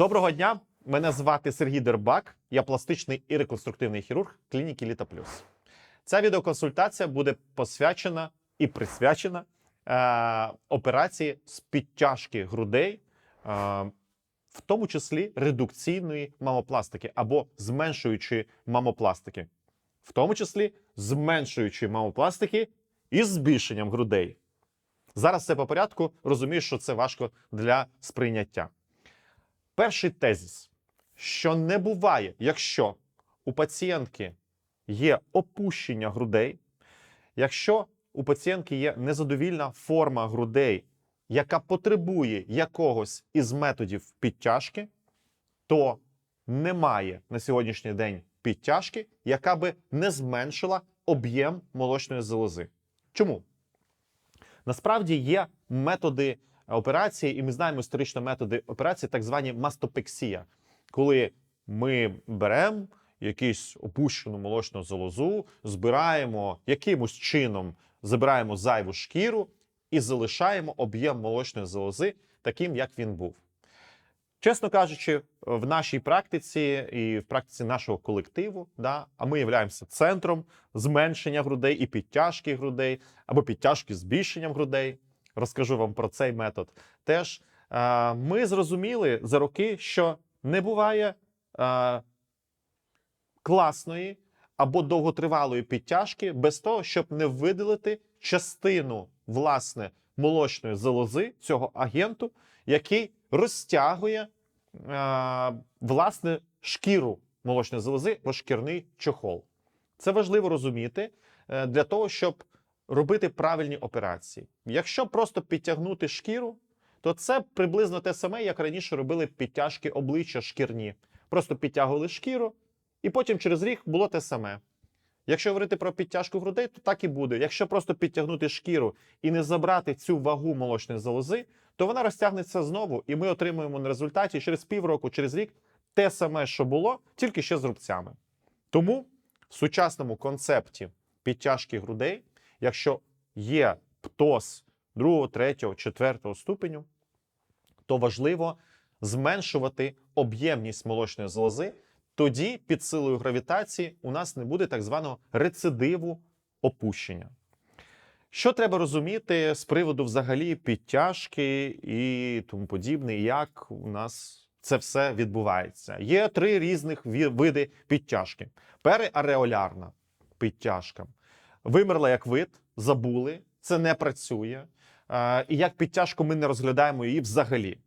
Доброго дня! Мене звати Сергій Дербак. Я пластичний і реконструктивний хірург клініки Літа Плюс. Ця відеоконсультація буде посвячена і присвячена е, операції з підтяжки грудей, е, в тому числі редукційної мамопластики або зменшуючої мамопластики, в тому числі зменшуючої мамопластики із збільшенням грудей. Зараз все по порядку. Розумію, що це важко для сприйняття. Перший тезіс, що не буває, якщо у пацієнтки є опущення грудей, якщо у пацієнтки є незадовільна форма грудей, яка потребує якогось із методів підтяжки, то немає на сьогоднішній день підтяжки, яка би не зменшила об'єм молочної залози. Чому? Насправді є методи операції, і ми знаємо історично методи операції, так звані мастопексія, коли ми беремо якусь опущену молочну залозу, збираємо якимось чином, забираємо зайву шкіру і залишаємо об'єм молочної залози таким, як він був. Чесно кажучи, в нашій практиці і в практиці нашого колективу, да, а ми являємося центром зменшення грудей і підтяжки грудей, або підтяжки збільшенням грудей. Розкажу вам про цей метод. Теж е, ми зрозуміли за роки, що не буває е, класної або довготривалої підтяжки без того, щоб не видалити частину власне молочної залози цього агенту, який розтягує е, власне шкіру молочної залози в шкірний чохол. Це важливо розуміти для того, щоб робити правильні операції. Якщо просто підтягнути шкіру, то це приблизно те саме, як раніше робили підтяжки обличчя шкірні. Просто підтягували шкіру, і потім через рік було те саме. Якщо говорити про підтяжку грудей, то так і буде. Якщо просто підтягнути шкіру і не забрати цю вагу молочної залози, то вона розтягнеться знову, і ми отримуємо на результаті через півроку, через рік те саме, що було, тільки ще з рубцями. Тому в сучасному концепті підтяжки грудей, якщо є птоз другого, третього, четвертого ступеню, то важливо зменшувати об'ємність молочної залози. Тоді під силою гравітації у нас не буде так званого рецидиву опущення. Що треба розуміти з приводу взагалі підтяжки і тому подібне, як у нас це все відбувається? Є три різних види підтяжки: переареолярна підтяжка. Вимерла як вид, забули, це не працює. І як підтяжку ми не розглядаємо її взагалі.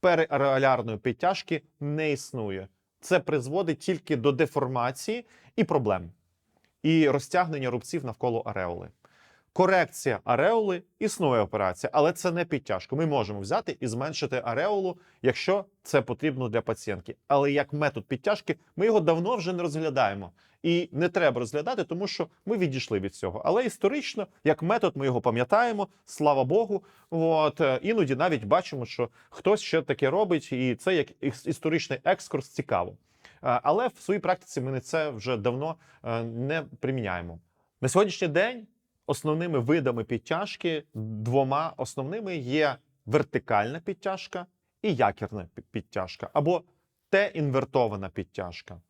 Переареолярної підтяжки не існує. Це призводить тільки до деформації і проблем, і розтягнення рубців навколо ареоли. Корекція ареоли існує операція, але це не підтяжка. Ми можемо взяти і зменшити ареолу, якщо це потрібно для пацієнтки. Але як метод підтяжки ми його давно вже не розглядаємо. І не треба розглядати, тому що ми відійшли від цього. Але історично, як метод, ми його пам'ятаємо, слава Богу. От е, іноді навіть бачимо, що хтось ще таке робить, і це як історичний екскурс цікаво. Е, Але в своїй практиці ми не це вже давно е, не приміняємо. На сьогоднішній день основними видами підтяжки двома основними є вертикальна підтяжка і якірна підтяжка, або Т-інвертована підтяжка.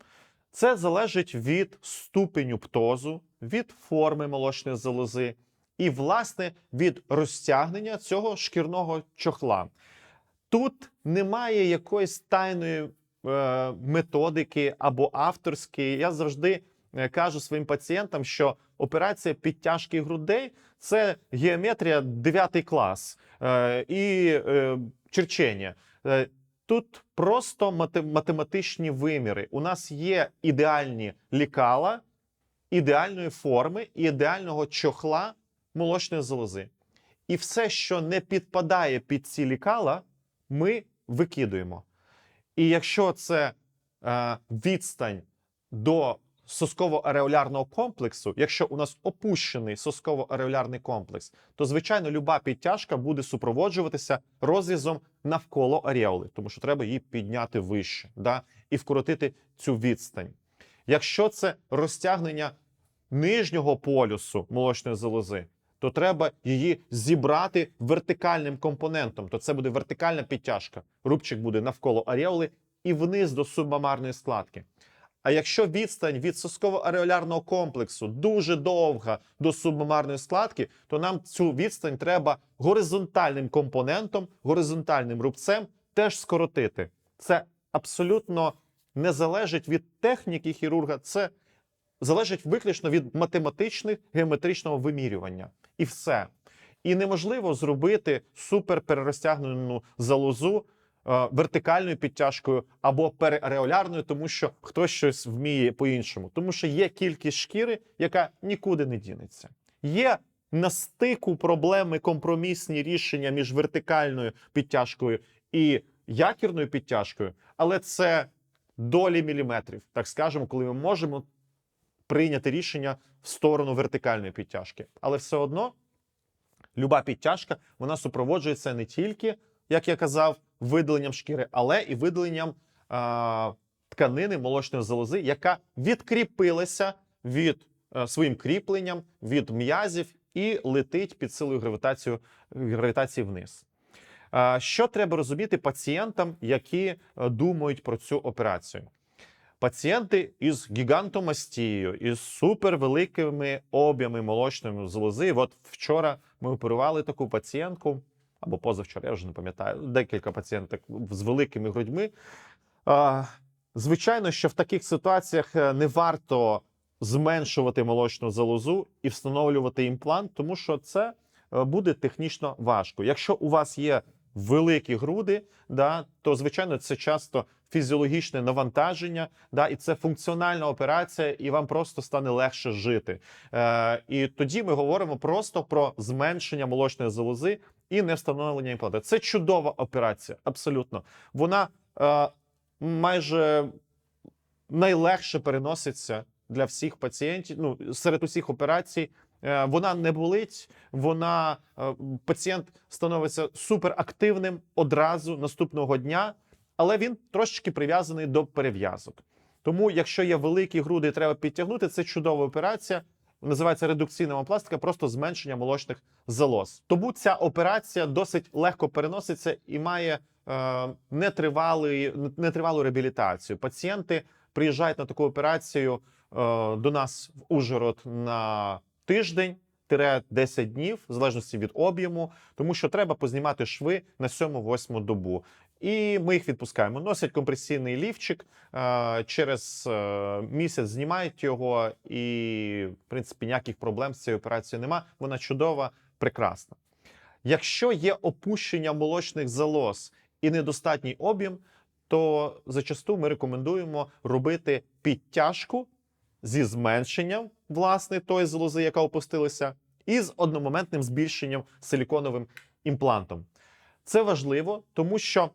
Це залежить від ступеню птозу, від форми молочної залози і, власне, від розтягнення цього шкірного чохла. Тут немає якоїсь тайної е, методики або авторської. Я завжди кажу своїм пацієнтам, що операція підтяжки грудей це геометрія 9 клас е, і е, черчення. Е, Тут просто математичні виміри. У нас є ідеальні лікала, ідеальної форми і ідеального чохла молочної залози. І все, що не підпадає під ці лікала, ми викидуємо. І якщо це е, відстань до сосково-ареолярного комплексу, якщо у нас опущений сосково-ареолярний комплекс, то звичайно люба підтяжка буде супроводжуватися розрізом навколо ареоли, тому що треба її підняти вище да, і вкоротити цю відстань. Якщо це розтягнення нижнього полюсу молочної залози, то треба її зібрати вертикальним компонентом. То це буде вертикальна підтяжка. Рубчик буде навколо аріоли і вниз до субмамарної складки. А якщо відстань від сосково-ареолярного комплексу дуже довга до субмамарної складки, то нам цю відстань треба горизонтальним компонентом, горизонтальним рубцем теж скоротити. Це абсолютно не залежить від техніки хірурга, це залежить виключно від математичних геометричного вимірювання. І все. І неможливо зробити суперперерозтягнену залозу вертикальною підтяжкою або переареолярною, тому що хтось щось вміє по-іншому. Тому що є кількість шкіри, яка нікуди не дінеться. Є на стику проблеми компромісні рішення між вертикальною підтяжкою і якірною підтяжкою, але це долі міліметрів, так скажемо, коли ми можемо прийняти рішення в сторону вертикальної підтяжки. Але все одно люба підтяжка вона супроводжується не тільки, як я казав, видаленням шкіри, але і видаленням а, тканини молочної залози, яка відкріпилася від а, своїм кріпленням від м'язів і летить під силою гравітацію, гравітації вниз. А, Що треба розуміти пацієнтам, які е, думають про цю операцію? Пацієнти із гігантомастією, із супервеликими об'ємами молочної залози. От вчора ми оперували таку пацієнтку, або позавчора, я вже не пам'ятаю, декілька пацієнток з великими грудьми. Звичайно, що в таких ситуаціях е, не варто зменшувати молочну залозу і встановлювати імплант, тому що це е, буде технічно важко. Якщо у вас є великі груди, да, то звичайно це часто фізіологічне навантаження, да, і це функціональна операція, і вам просто стане легше жити. Е, і тоді ми говоримо просто про зменшення молочної залози і не встановлення імпланта. Це чудова операція, абсолютно. Вона е, майже найлегше переноситься для всіх пацієнтів. Ну серед усіх операцій. Е, Вона не болить, вона е, пацієнт становиться суперактивним одразу наступного дня, але він трошечки прив'язаний до перев'язок. Тому, якщо є великі груди, і треба підтягнути, це чудова операція. Називається редукційна опластика, просто зменшення молочних залоз. Тому ця операція досить легко переноситься і має е, нетривалий, нетривалу реабілітацію. Пацієнти приїжджають на таку операцію е, до нас в Ужгород на тиждень. 10 днів, в залежності від об'єму, тому що треба познімати шви на 7-8 добу. І ми їх відпускаємо. Носять компресійний лівчик, е, через е, місяць знімають його, і, в принципі, ніяких проблем з цією операцією нема. Вона чудова, прекрасна. Якщо є опущення молочних залоз і недостатній об'єм, то зачасту ми рекомендуємо робити підтяжку зі зменшенням власне тої залози, яка опустилася, і з одномоментним збільшенням силіконовим імплантом. Це важливо, тому що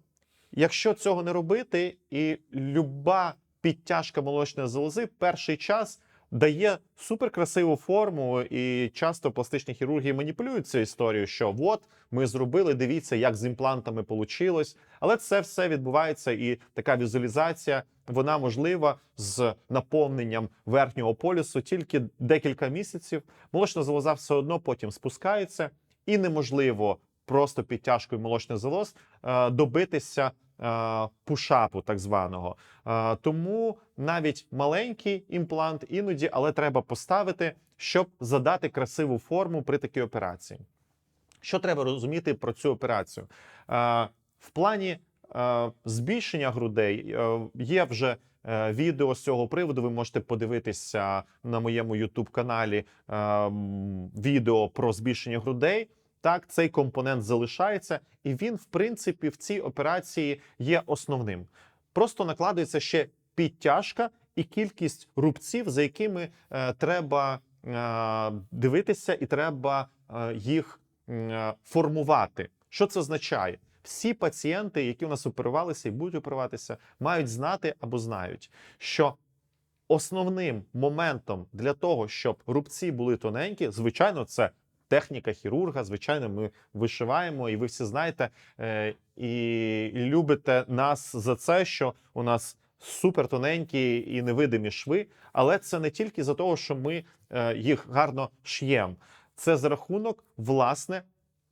якщо цього не робити, і люба підтяжка молочної залози перший час дає суперкрасиву форму, і часто пластичні хірурги маніпулюють цю історію, що от ми зробили, дивіться, як з імплантами вийшло. Але це все відбувається, і така візуалізація вона можлива з наповненням верхнього полюсу тільки декілька місяців. Молочна залоза все одно потім спускається, і неможливо просто підтяжкою молочних залоз е, добитися пушапу, так званого. Е, Тому навіть маленький імплант іноді, але треба поставити, щоб задати красиву форму при такій операції. Що треба розуміти про цю операцію? Е, В плані е, збільшення грудей е, є вже е, відео з цього приводу. Ви можете подивитися на моєму youtube каналі е, відео про збільшення грудей. Так, цей компонент залишається, і він, в принципі, в цій операції є основним. Просто накладується ще підтяжка і кількість рубців, за якими е, треба е, дивитися, і треба е, їх е, формувати. Що це означає? Всі пацієнти, які у нас оперувалися і будуть оперуватися, мають знати або знають, що основним моментом для того, щоб рубці були тоненькі, звичайно, це техніка хірурга. Звичайно, ми вишиваємо, і ви всі знаєте е, і любите нас за це, що у нас супер тоненькі і невидимі шви. Але це не тільки за того, що ми е, їх гарно ш'ємо. Це за рахунок власне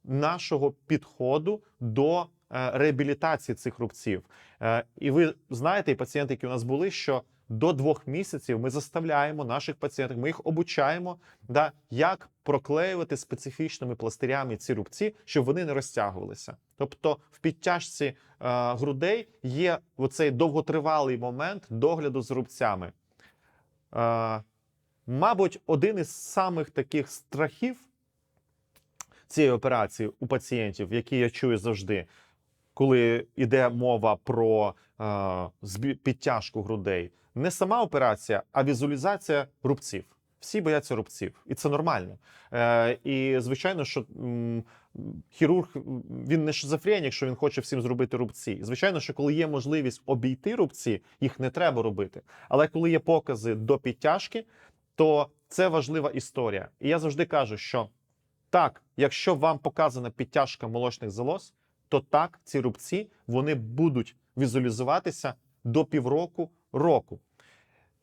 нашого підходу до е, реабілітації цих рубців. І ви знаєте, і пацієнти, які у нас були, що до двох місяців ми заставляємо наших пацієнтів, ми їх обучаємо, да, як проклеювати специфічними пластирями ці рубці, щоб вони не розтягувалися. Тобто в підтяжці е, грудей є оцей довготривалий момент догляду з рубцями. Е, мабуть, один із самих таких страхів цієї операції у пацієнтів, які я чую завжди, коли йде мова про е, підтяжку грудей, не сама операція, а візуалізація рубців. Всі бояться рубців, і це нормально. Е, і звичайно, що м, хірург він не шизофренік, що він хоче всім зробити рубці. Звичайно, що коли є можливість обійти рубці, їх не треба робити. Але коли є покази до підтяжки, то це важлива історія. І я завжди кажу, що так, якщо вам показана підтяжка молочних залоз, то так, ці рубці вони будуть візуалізуватися до півроку року.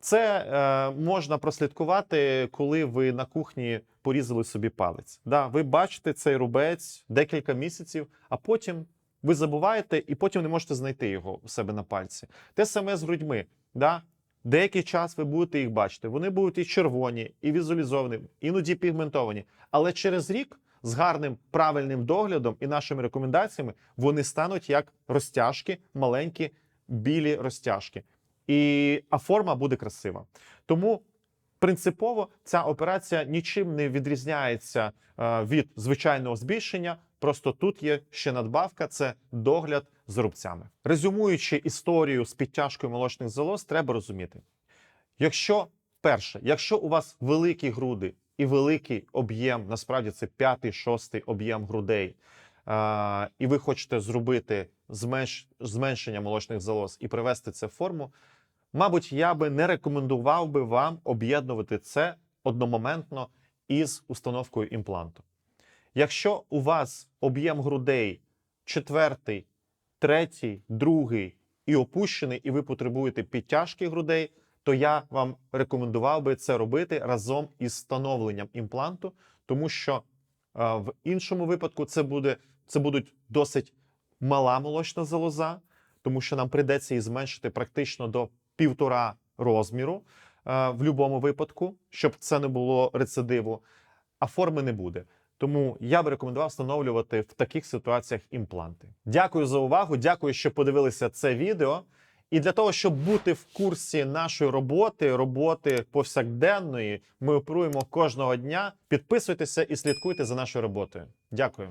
Це е, можна прослідкувати, коли ви на кухні порізали собі палець. Да, ви бачите цей рубець декілька місяців, а потім ви забуваєте і потім не можете знайти його у себе на пальці. Те саме з грудьми. Да? Деякий час ви будете їх бачити. Вони будуть і червоні, і візуалізовані, іноді пігментовані. Але через рік з гарним правильним доглядом і нашими рекомендаціями вони стануть як розтяжки, маленькі білі розтяжки. І а форма буде красива. Тому принципово ця операція нічим не відрізняється е, від звичайного збільшення. Просто тут є ще надбавка це догляд з рубцями. Резюмуючи історію з підтяжкою молочних залоз, треба розуміти: якщо перше, якщо у вас великі груди і великий об'єм, насправді це п'ятий, шостий об'єм грудей, е, і ви хочете зробити зменш, зменшення молочних залоз і привести це в форму, мабуть, я би не рекомендував би вам об'єднувати це одномоментно із установкою імпланту. Якщо у вас об'єм грудей четвертий, третій, другий і опущений, і ви потребуєте підтяжки грудей, то я вам рекомендував би це робити разом із встановленням імпланту, тому що е, в іншому випадку це буде це будуть досить мала молочна залоза, тому що нам прийдеться її зменшити практично до півтора розміру е, в будь-якому випадку, щоб це не було рецидиву, а форми не буде. Тому я би рекомендував встановлювати в таких ситуаціях імпланти. Дякую за увагу. Дякую, що подивилися це відео. І для того, щоб бути в курсі нашої роботи, роботи повсякденної, ми оперуємо кожного дня. Підписуйтеся і слідкуйте за нашою роботою. Дякую.